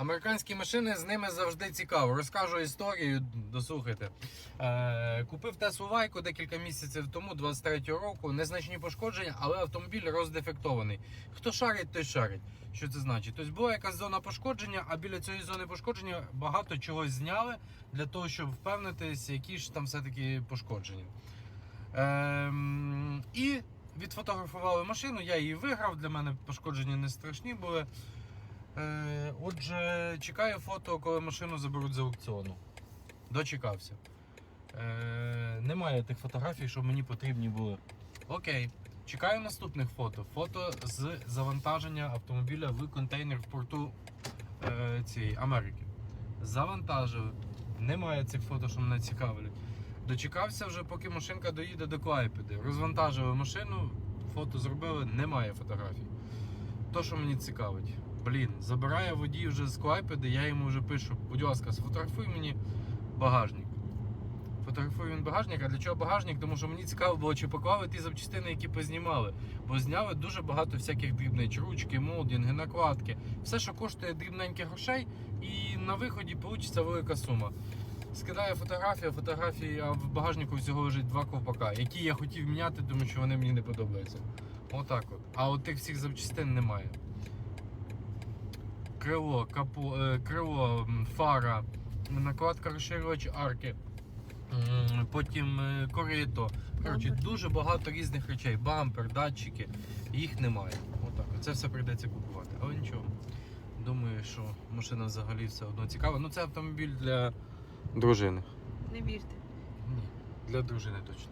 Американські машини з ними завжди цікаво. Розкажу історію, дослухайте. Е, купив Теслу Вайку декілька місяців тому, 23-го року. Незначні пошкодження, але автомобіль роздефектований. Хто шарить, той шарить. Що це значить? Тобто була якась зона пошкодження, а біля цієї зони пошкодження багато чогось зняли для того, щоб впевнитись, які ж там все-таки пошкодження. Ем, і відфотографували машину, я її виграв, для мене пошкодження не страшні були. Е, отже, чекаю фото, коли машину заберуть з аукціону. Дочекався. Е, немає тих фотографій, що мені потрібні були. Окей. Чекаю наступних фото. Фото з завантаження автомобіля в контейнер в порту е, цієї Америки. Завантажили. Немає цих фото, що мене цікавлять. Дочекався вже, поки машинка доїде до Клайпеди. Розвантажили машину, фото зробили, немає фотографій. То, що мені цікавить. Блін, забирає водій вже з Клайпеди, я йому вже пишу, будь ласка, сфотографуй мені багажник. Фотографує він багажник, а для чого багажник? Тому що мені цікаво було, чи поклали ті запчастини, які познімали. Бо зняли дуже багато всяких дрібниць, ручки, молдинги, накладки. Все, що коштує дрібненьких грошей, і на виході вийде велика сума. Скидаю фотографію, фотографії, а в багажнику всього лежить два ковпака, які я хотів міняти, тому що вони мені не подобаються. Отак от. А от тих всіх запчастин немає. Крило, капо, е, крило, фара, накладка розширювач арки, потім е, корито. Коротше, дуже багато різних речей. Бампер, датчики, їх немає. Отак. Це все прийдеться купувати. Але нічого. Думаю, що машина взагалі все одно цікава. Ну це автомобіль для дружини. Не вірте. Ні, для дружини точно.